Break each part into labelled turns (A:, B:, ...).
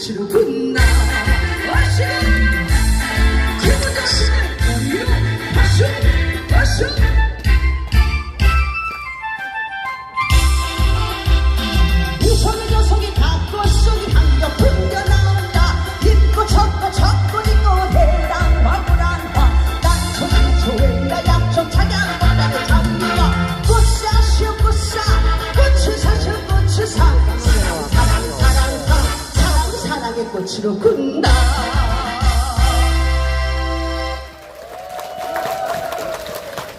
A: 꽃으
B: 꽃으로 군다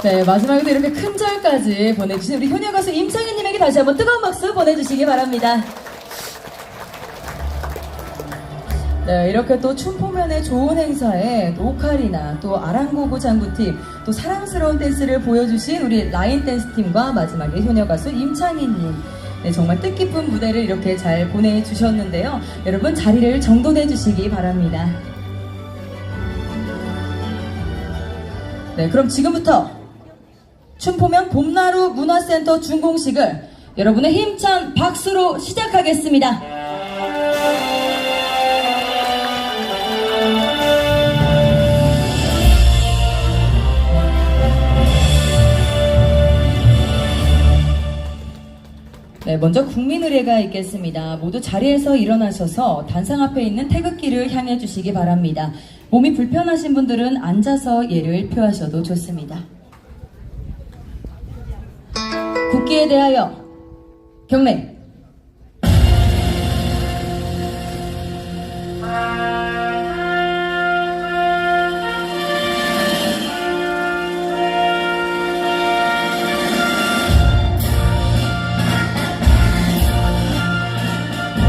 C: 네, 마지막에도 이렇게 큰 절까지 보내주신 우리 효녀 가수 임창희님에게 다시 한번 뜨거운 박수 보내주시기 바랍니다. 네, 이렇게 또 춤포면의 좋은 행사에 또 오카리나, 또 아랑고고 장구팀, 또 사랑스러운 댄스를 보여주신 우리 라인 댄스팀과 마지막에 효녀 가수 임창희님. 네, 정말 뜻깊은 무대를 이렇게 잘 보내주셨는데요. 여러분 자리를 정돈해 주시기 바랍니다. 네, 그럼 지금부터 춤포면 봄나루 문화센터 준공식을 여러분의 힘찬 박수로 시작하겠습니다. 네, 먼저 국민의례가 있겠습니다. 모두 자리에서 일어나셔서 단상 앞에 있는 태극기를 향해 주시기 바랍니다. 몸이 불편하신 분들은 앉아서 예를 표하셔도 좋습니다. 국기에 대하여 경례.